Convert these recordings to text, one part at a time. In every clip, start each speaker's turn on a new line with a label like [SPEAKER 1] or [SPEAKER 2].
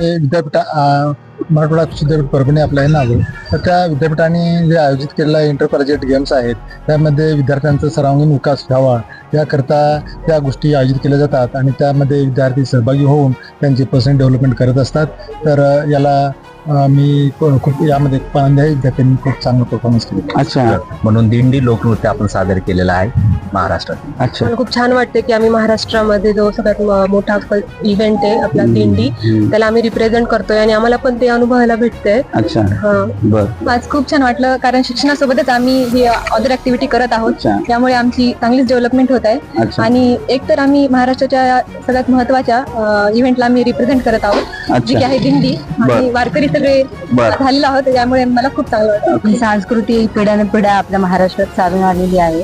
[SPEAKER 1] विद्यापीठा अ, मराठवाडा कृषी विद्यापीठ परभणी आपलं आहे नाव तर त्या विद्यापीठाने जे आयोजित केलेला इंटर कॉलेजिएट गेम्स आहेत त्यामध्ये विद्यार्थ्यांचा सर्वांगीण विकास व्हावा याकरता त्या गोष्टी आयोजित केल्या जातात आणि त्यामध्ये विद्यार्थी सहभागी होऊन त्यांचे पर्सनल डेव्हलपमेंट करत असतात. तर याला मी खूप यामध्ये पांद्याही विद्यार्थ्यांनी खूप चांगलं परफॉर्मन्स केलं.
[SPEAKER 2] अच्छा.
[SPEAKER 3] म्हणून दिंडी लोकनृत्य आपण सादर केलेलं आहे. महाराष्ट्रात
[SPEAKER 2] अच्छा.
[SPEAKER 4] मला खूप छान वाटते की आम्ही महाराष्ट्रामध्ये जो सगळ्यात म- मोठा इव्हेंट आहे आपला दिंडी
[SPEAKER 2] हम्म.
[SPEAKER 4] त्याला आम्ही रिप्रेझेंट करतोय आणि आम्हाला पण ते अनुभवायला भेटतंय.
[SPEAKER 2] अच्छा.
[SPEAKER 4] हा.
[SPEAKER 2] बर.
[SPEAKER 5] आज खूप छान वाटलं कारण शिक्षणासोबतच आम्ही ही अदर ऍक्टिव्हिटी करत आहोत.
[SPEAKER 2] अच्छा.
[SPEAKER 5] त्यामुळे आमची चांगलीच डेव्हलपमेंट होत आहे.
[SPEAKER 2] अच्छा.
[SPEAKER 5] आणि एक तर आम्ही महाराष्ट्राच्या या सगळ्यात महत्त्वाच्या इव्हेंटला आम्ही रिप्रेझेंट करत आहोत. जी की
[SPEAKER 2] अच्छा
[SPEAKER 5] आहे दिंडी. आणि वारकरी सगळे
[SPEAKER 2] बर.
[SPEAKER 5] झालेलो आहोत त्यामुळे मला खूप चांगलं वाटतं.
[SPEAKER 6] ही संस्कृती पिढ्यानपिढ्या आपल्या महाराष्ट्रात चालून आलेली आहे.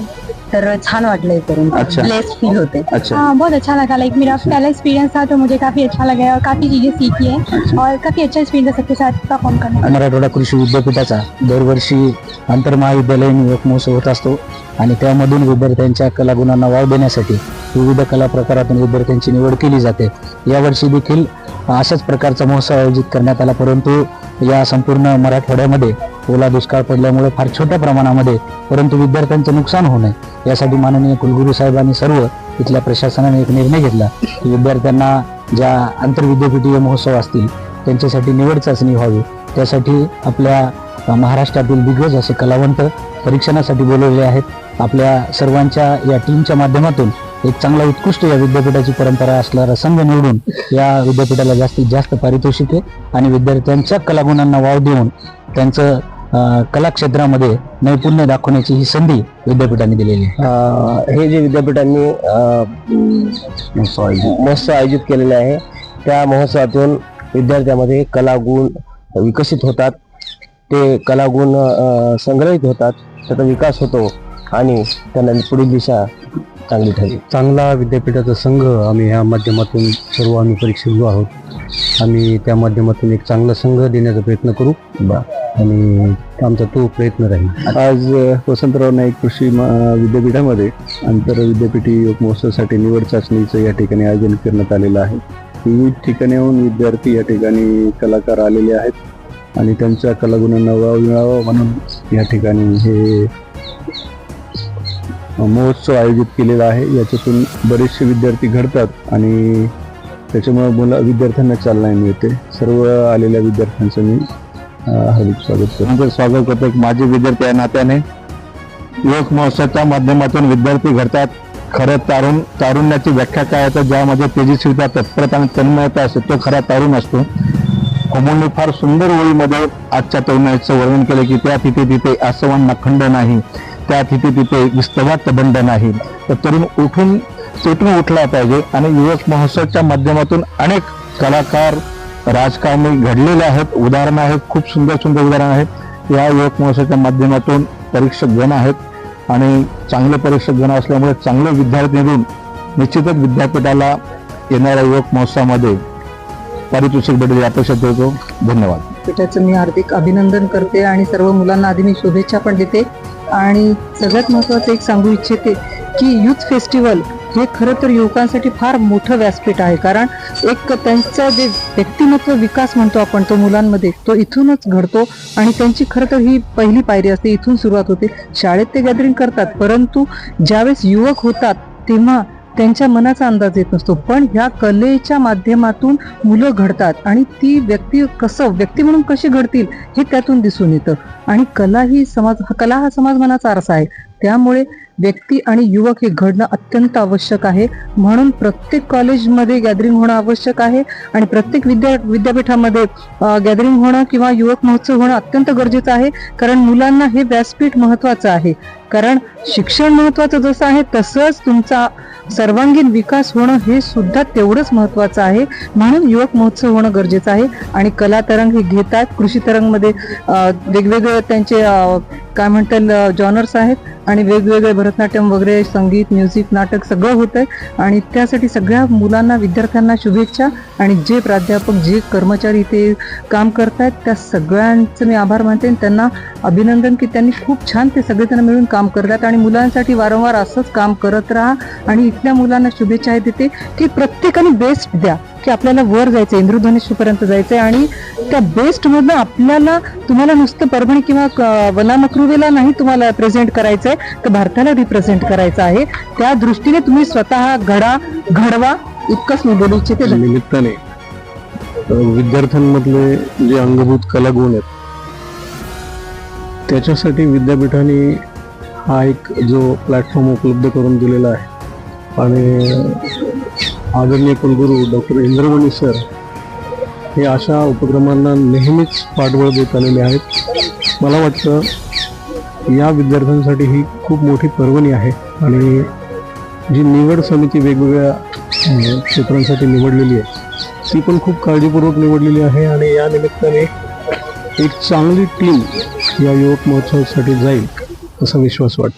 [SPEAKER 6] तर छान वाटलं करून
[SPEAKER 2] अच्छा.
[SPEAKER 6] ब्लेस फील होते.
[SPEAKER 2] अच्छा.
[SPEAKER 5] हाँ बहुत अच्छा लगा. लाइक मेरा पहला एक्सपीरियंस था तो मुझे काफी अच्छा लगा और काफी चीजें सीखी है और काफी अच्छा एक्सपीरियंस सबके साथ परफॉर्म करने
[SPEAKER 2] मराठवाडा कृषी विद्यापीठाचा दरवर्षी आंतरमहाविद्यालयीन योग महोत्सव होत असतो आणि त्यामधून विद्यार्थ्यांच्या कलागुणांना वाव देण्यासाठी विविध कला प्रकारातून विद्यार्थ्यांची निवड केली जाते. यावर्षी देखील अशाच प्रकारचा महोत्सव आयोजित करण्यात आला परंतु या संपूर्ण मराठवाड्यामध्ये ओला दुष्काळ पडल्यामुळे फार छोट्या प्रमाणामध्ये परंतु विद्यार्थ्यांचं नुकसान होऊ नये. यासाठी माननीय कुलगुरू साहेबांनी सर्व इथल्या प्रशासनाने एक निर्णय घेतला की विद्यार्थ्यांना ज्या आंतरविद्यापीठीय महोत्सव असतील त्यांच्यासाठी निवड चाचणी व्हावी. त्यासाठी आपल्या महाराष्ट्रातील दिग्गज असे कलावंत परीक्षणासाठी बोलवले आहेत. आपल्या सर्वांच्या या टीमच्या माध्यमातून एक चांगला उत्कृष्ट या विद्यापीठाची परंपरा असणारा संघ निवडून या विद्यापीठाला जास्तीत जास्त पारितोषिके आणि विद्यार्थ्यांच्या कलागुणांना वाव देऊन त्यांचं कलाक्षेत्रामध्ये नैपुण्य दाखवण्याची ही संधी विद्यापीठाने दिलेली आहे.
[SPEAKER 7] हे जे विद्यापीठांनी महोत्सव आयोजित केलेले आहे त्या महोत्सवातून विद्यार्थ्यामध्ये कलागुण विकसित होतात. ते कलागुण संग्रहित होतात. त्याचा विकास होतो आणि त्यांना पुढील दिशा चांगली ठरली.
[SPEAKER 8] चांगला विद्यापीठाचा संघ आम्ही ह्या माध्यमातून सर्व आम्ही परीक्षिलो आहोत. आम्ही त्या माध्यमातून एक चांगला संघ देण्याचा प्रयत्न करू. आणि आमचा तो प्रयत्न राहील.
[SPEAKER 9] आज वसंतराव नाईक कृषी विद्यापीठामध्ये आंतर विद्यापीठी योग महोत्सवासाठी निवड चाचणीचं या ठिकाणी आयोजन करण्यात आलेलं आहे. विविध ठिकाणाहून विद्यार्थी या ठिकाणी कलाकार आलेले आहेत आणि त्यांच्या कलागुणांना वाव मिळावा म्हणून या ठिकाणी हे महोत्सव आयोजित केलेला आहे. याच्यातून बरेचसे विद्यार्थी घडतात आणि त्याच्यामुळे मुला विद्यार्थ्यांना चालना मिळते. सर्व आलेल्या विद्यार्थ्यांचं मी हार्दिक स्वागत करतो.
[SPEAKER 2] म्हणजे स्वागत करतो एक माझे विद्यार्थी या नात्याने. युवक महोत्सवाच्या माध्यमातून विद्यार्थी घडतात. खरं तारुण तारुण्याची व्याख्या काय आहे तर ज्यामध्ये तेजस्वीता तत्परता आणि तन्मयता असते तो खरा तारुण असतो. कोमोलने फार सुंदर ओळीमध्ये आजच्या तरुणाचं वर्णन केलं की त्या तिथे तिथे आसवांना खंड नाही. त्या तिथे तिथे विस्तवात बंड नाही तर तरुण उठून पेटून उठला पाहिजे आणि युवक महोत्सवाच्या माध्यमातून अनेक कलाकार राजकारणी घडलेले आहेत. उदाहरणं आहेत खूप सुंदर सुंदर उदाहरणं आहेत. या युवक महोत्सवाच्या माध्यमातून परीक्षक गण आहेत आणि चांगले परीक्षक गण असल्यामुळे चांगले विद्यार्थी निवडून निश्चितच विद्यापीठाला येणाऱ्या युवक महोत्सवामध्ये पारितोषिक भेटेल अपेक्षा ठेवतो धन्यवाद.
[SPEAKER 10] विद्यापीठाचं मी हार्दिक अभिनंदन करते आणि सर्व मुलांना आधी मी शुभेच्छा पण देते. आणि सगळ्यात महत्त्वाचं एक सांगू इच्छिते की युथ फेस्टिवल हे खरं तर युवकांसाठी फार मोठं व्यासपीठ आहे. कारण एक त्यांचं जे व्यक्तिमत्व विकास म्हणतो आपण तो मुलांमध्ये तो इथूनच घडतो आणि त्यांची खरं तर ही पहिली पायरी असते इथून सुरुवात होते. शाळेत ते गॅदरिंग करतात परंतु ज्यावेळेस युवक होतात तेव्हा त्यांच्या मनाचा अंदाज येत नसतो. पण ह्या कलेच्या माध्यमातून मुलं घडतात आणि ती व्यक्ती कसं व्यक्ती म्हणून कशी घडतील हे त्यातून दिसून येतं. आणि कला ही समाज कला हा समाज मनाचा आरसा आहे. त्यामुळे व्यक्ती आणि युवक हे घडणं अत्यंत आवश्यक आहे. म्हणून प्रत्येक कॉलेजमध्ये गॅदरिंग होणं आवश्यक आहे आणि प्रत्येक विद्या विद्यापीठामध्ये गॅदरिंग होणं किंवा युवक महोत्सव होणं अत्यंत गरजेचं आहे. कारण मुलांना हे व्यासपीठ महत्वाचं आहे. कारण शिक्षण महत्त्वाचं जसं आहे तसंच तुमचा सर्वांगीण विकास होणं हे सुद्धा तेवढंच महत्वाचं आहे. म्हणून युवक महोत्सव होणं गरजेचं आहे. आणि कला तरंग हे घेतात. कृषी तरंगमध्ये वेगवेगळे त्यांचे काय म्हणतात जॉनर्स आहेत. आणि वेगवेगळे भरतनाट्यम वगैरे संगीत म्युझिक नाटक सगळं होत आहे आणि त्यासाठी सगळ्या मुलांना विद्यार्थ्यांना शुभेच्छा. आणि जे प्राध्यापक जे कर्मचारी इथे काम करतायत त्या सगळ्यांचं मी आभार मानते. आणि त्यांना अभिनंदन की त्यांनी खूप छान ते सगळेजण मिळून काम करतात आणि मुलांसाठी वारंवार असंच काम करत राहा आणि इथल्या मुलांना शुभेच्छा देते की प्रत्येकाने बेस्ट द्या की आपल्याला वर जायचं इंद्रधनुष्यपर्यंत जायचंय आणि त्या बेस्ट आपल्याला तुम्हाला नुसतं परभणी किंवा क- वनामकृवेला नाही तुम्हाला प्रेझेंट करायचंय तर भारताला रिप्रेझेंट करायचं आहे. त्या दृष्टीने तुम्ही स्वतः घडा घडवा इतकंच मी बोलू इच्छिते.
[SPEAKER 9] निमित्ताने विद्यार्थ्यांमधले जे अंगभूत कलागुण आहेत त्याच्यासाठी विद्यापीठाने हा एक जो प्लॅटफॉर्म उपलब्ध करून दिलेला आहे. आणि आदरणीय कुलगुरू डॉक्टर इंद्रमणी सर हे अशा उपक्रमांना नेहमीच पाठबळ देत आलेले आहेत. मला वाटतं या विद्यार्थ्यांसाठी ही खूप मोठी पर्वणी आहे आणि जी निवड समिती वेगवेगळ्या क्षेत्रांसाठी निवडलेली आहे ती पण खूप काळजीपूर्वक निवडलेली आहे आणि या निमित्ताने एक चांगली टीम या युवक महोत्सवासाठी जाईल. असा विश्वास वाटतो